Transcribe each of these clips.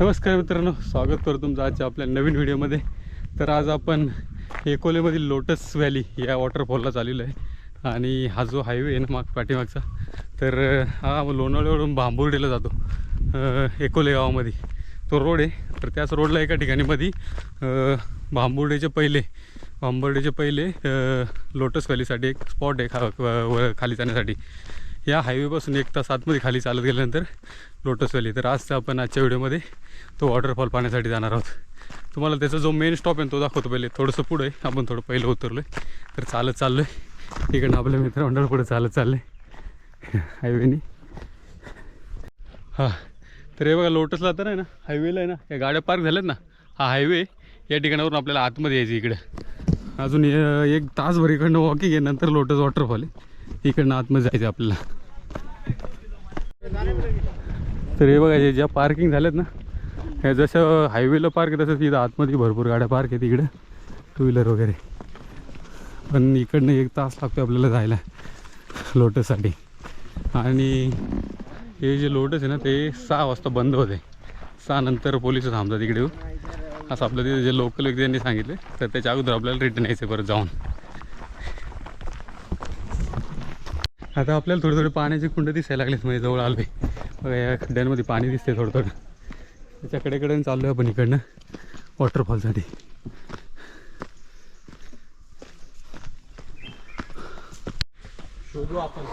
नमस्कार मित्रांनो स्वागत करतो तुमचं आजच्या आपल्या नवीन व्हिडिओमध्ये. तर आज आपण एकोलेमधील लोटस व्हॅली या वॉटरफॉलला चाललेलो आहे आणि हा जो हायवे आहे ना माग पाठीमागचा तर हा लोणावळ्यावरून बांबुर्डीला जातो एकोले गावामध्ये. तो रोड आहे तर त्याच रोडला एका ठिकाणी मध्ये बांबुर्डेचे पहिले बांबुर्डेचे पहिले लोटस व्हॅलीसाठी एक स्पॉट आहे खा व- खाली जाण्यासाठी. या हायवेपासून एक तास आतमध्ये खाली चालत गेल्यानंतर लोटस व्हॅली तर आज आपण आजच्या व्हिडिओमध्ये तो वॉटरफॉल पाहण्यासाठी जाणार आहोत. तुम्हाला त्याचा जो मेन स्टॉप आहे तो दाखवतो पहिले. थोडंसं पुढं आहे. आपण थोडं पहिलं उतरलो आहे तर चालत चाललो आहे इकडनं आपल्या मित्रमंडळ पुढे चालत चाललं आहे हायवेनी. हां. तर हे बघा लोटसला तर आहे ना हायवेला आहे ना या गाड्या पार्क झाल्यात ना हा हायवे या ठिकाणावरून आपल्याला आतमध्ये यायचं इकडं. अजून एक तासभर इकडनं वॉकिंग आहे नंतर लोटस वॉटरफॉल आहे. इकडनं आतमध्ये जायचं आपल्याला. तर हे बघा ज्या पार्किंग झाल्यात ना हे जसं हायवेला पार्क आहे तसंच इथं आतमध्ये भरपूर गाड्या पार्क आहेत इकडं टू व्हीलर वगैरे. पण इकडनं एक तास लागतो आपल्याला जायला लोटससाठी. आणि हे जे लोटस आहे ना ते सहा वाजता बंद होते सहा नंतर पोलीस थांबतात इकडे असं आपलं तिथे जे लोकल व्यक्ती त्यांनी सांगितले तर त्याच्या अगोदर आपल्याला रिटर्न यायचं परत जाऊन. आता आपल्याला थोडे थोडे पाण्याचे कुंड दिसायला लागलेत म्हणजे जवळ आलो आहे बघा या खड्ड्यांमध्ये पाणी दिसते थोडं थोडं. त्याच्या कडेकडे चाललो आहे आपण इकडनं. वॉटरफॉलसाठी. शोधू आपण.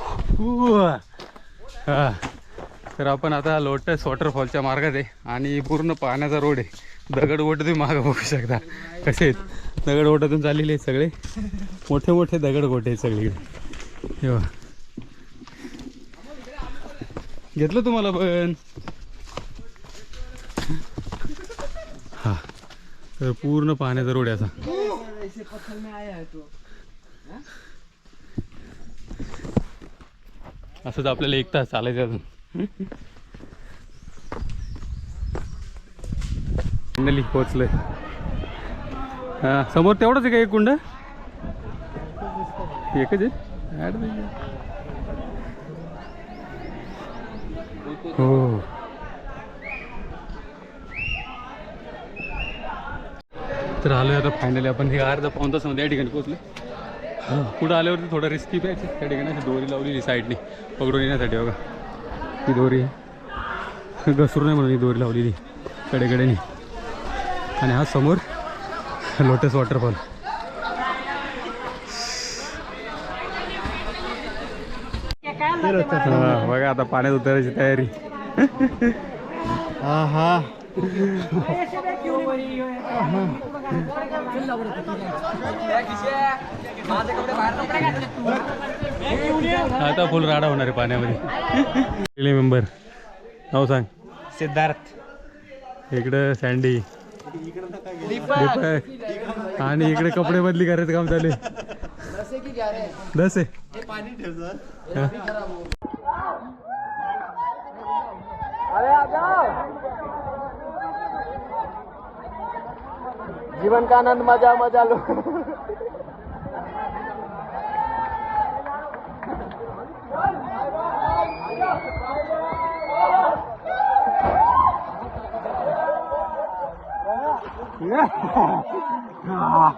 तर आपण आता लोटस वॉटरफॉलच्या मार्गात आहे आणि पूर्ण पाण्याचा रोड आहे. दगड ओट तुम्ही मागं बघू शकता. कसे आहेत? दगड ओटातून चाललेले आहेत सगळे. मोठे मोठे दगड गोटे आहेत सगळीकडे. घेतलं तुम्हाला पण. हा. तर पूर्ण पाण्याचा रोड याचा असा. असंच आपल्याला एक तास चालायचं अजून. फायनली पोचलोय हां समोर तेवढंच आहे का एक कुंड? एकच आहे. हो. तर आलोय आता फायनली आपण. हे अर्धा पाऊन तासामध्ये या ठिकाणी पोहोचलो. पुढं आल्यावरती थोडं रिस्की पाहिजे त्या ठिकाणी अशी दोरी लावलेली साईडनी पकडून येण्यासाठी बघा. ही दोरी आहे. घसरू नाही म्हणून ही दोरी लावलेली कडेकडेनी. आणि हा समोर लोटस वॉटरफॉल हा, बघा आता पाण्यात उतरायची तयारी. आहा. आता फुल राडा होणार आहे पाण्यामध्ये. मेंबर नाव सांग. सिद्धार्थ. इकडं सँडी दीपक आणि इकडे कपडे बदली करायचं काम चालू आहे. दस आहे. हा. जीवन का आनंद मजा मजा लो हा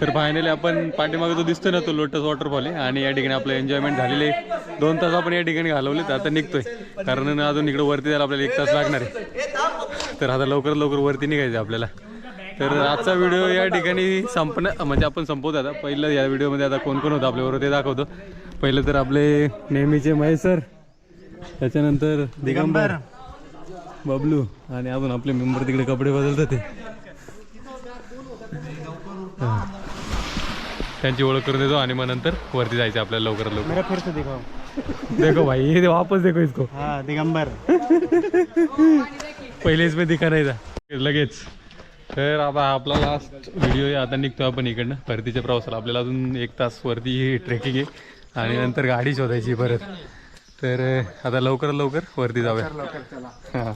तर फायनली आपण पाठीमागे जो दिसतोय ना तो लोटस वॉटरफॉल आहे आणि या ठिकाणी आपलं एन्जॉयमेंट झालेले दोन तास आपण या ठिकाणी घालवले तर आता निघतोय. कारण अजून इकडे वरती जायला आपल्याला एक तास लागणार आहे. तर आता लवकरात लवकर वरती निघायचं आपल्याला. तर आजचा व्हिडिओ या ठिकाणी संपणं म्हणजे आपण संपवतो आता. पहिलं या व्हिडिओमध्ये आता कोण कोण होतं आपल्याबरोबर ते दाखवतो. पहिलं तर आपले नेहमीचे महेश सर त्याच्यानंतर दिगंबर. बबलू आणि अजून आपले मेंबर तिकडे कपडे बदलतात ते. हा. त्यांची ओळख करून देतो आणि मग नंतर वरती जायचं आपल्याला लवकरात लवकर. मेरा फिर से दिखाओ देखो भाई ये वापस देखो इसको. हाँ दिगंबर. पहिलेच मी दिखा नाही था लगेच. तर आता आपला लास्ट व्हिडिओ आहे. आता निघतो आपण इकडनं. परतीच्या प्रवासाला आपल्याला अजून एक तास वरती ट्रेकिंग आहे. आणि नंतर गाडी शोधायची परत. तर आता लवकर लवकर वरती जाऊया. हां.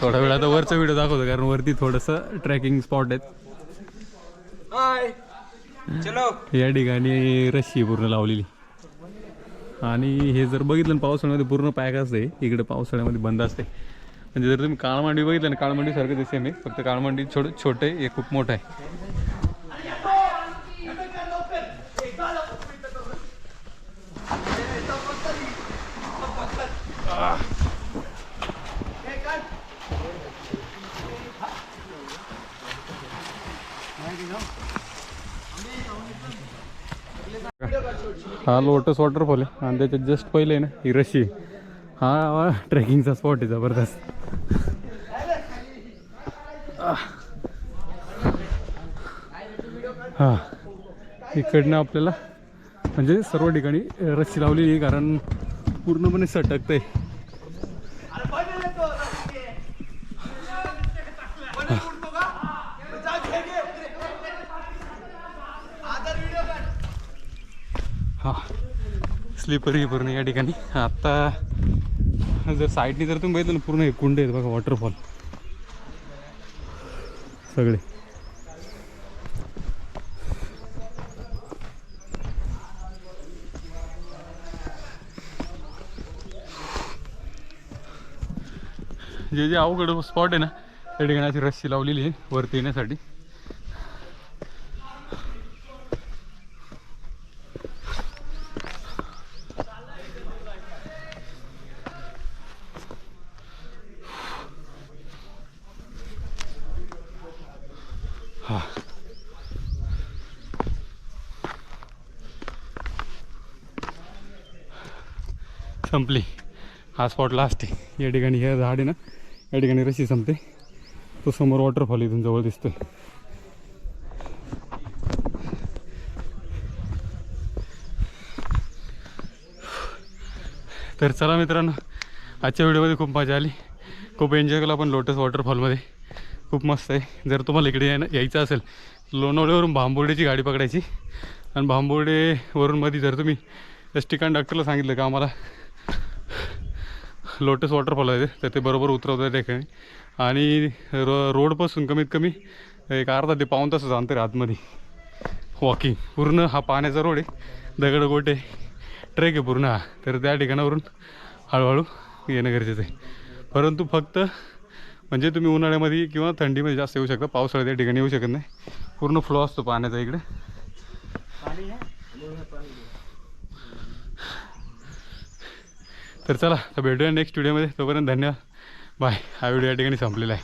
थोडा वेळ आता वरचा व्हिडिओ दाखवतो कारण वरती थोडंसं ट्रेकिंग स्पॉट आहेत. या ठिकाणी रस्सी पूर्ण लावलेली. आणि हे जर बघितलं ना पावसाळ्यामध्ये पूर्ण पॅक असते. इकडे पावसाळ्यामध्ये बंद असते. म्हणजे जर तुम्ही काळमांडी बघितलं ना काळमांडी सारखं ते सेम आहे. फक्त काळमांडी छोटं छोटं हे खूप मोठं आहे. हा लोटस वॉटरफॉल आहे. आणि त्याच्यात जस्ट पहिले आहे ना ही रशी. हा ट्रेकिंगचा स्पॉट आहे जबरदस्त. हां. इकडनं आपल्याला म्हणजे सर्व ठिकाणी रस्सी लावलेली आहे कारण पूर्णपणे सटकतं आहे हा. स्लिपरी पूर्ण या ठिकाणी. आता जर साईडने जर तुम्ही बघितलं ना पूर्ण हे कुंड आहेत बघा वॉटरफॉल सगळे. जे जे अवघड स्पॉट आहे ना त्या ठिकाणी अशी रस्सी लावलेली आहे वरती येण्यासाठी. संपली. हा स्पॉट लास्ट आहे. या ठिकाणी हे झाड आहे ना या ठिकाणी रशी संपते. तो समोर वॉटरफॉल इथून जवळ दिसतोय. तर चला मित्रांनो आजच्या व्हिडिओमध्ये खूप मजा आली. खूप एन्जॉय केला आपण लोटस वॉटरफॉलमध्ये खूप मस्त आहे. जर तुम्हाला इकडे यायनं यायचं असेल लोणावळ्यावरून भांबोर्डेची गाडी पकडायची. आणि भांबोर्डेवरून मध्ये जर तुम्ही एस टी कंडक्टरला सांगितलं का आम्हाला लोटस वॉटरफॉल आहे ते, तर ते बरोबर उतरवतं त्या ठिकाणी. आणि रो रोडपासून कमीत कमी एक अर्धा ते पाऊन तासाचं अंतर आहे आतमध्ये. वॉकिंग पूर्ण हा पाण्याचा रोड आहे. दगड गोटे ट्रेक आहे पूर्ण हा. तर त्या ठिकाणावरून हळूहळू येणं गरजेचं आहे. परंतु फक्त म्हणजे तुम्ही उन्हाळ्यामध्ये किंवा थंडीमध्ये जास्त येऊ शकता. पावसाळ्यात त्या ठिकाणी येऊ शकत नाही. पूर्ण फ्लो असतो पाण्याचा इकडे. तर चला भेटूया नेक्स्ट व्हिडिओमध्ये तोपर्यंत धन्यवाद. बाय हा व्हिडिओ या ठिकाणी संपलेला आहे.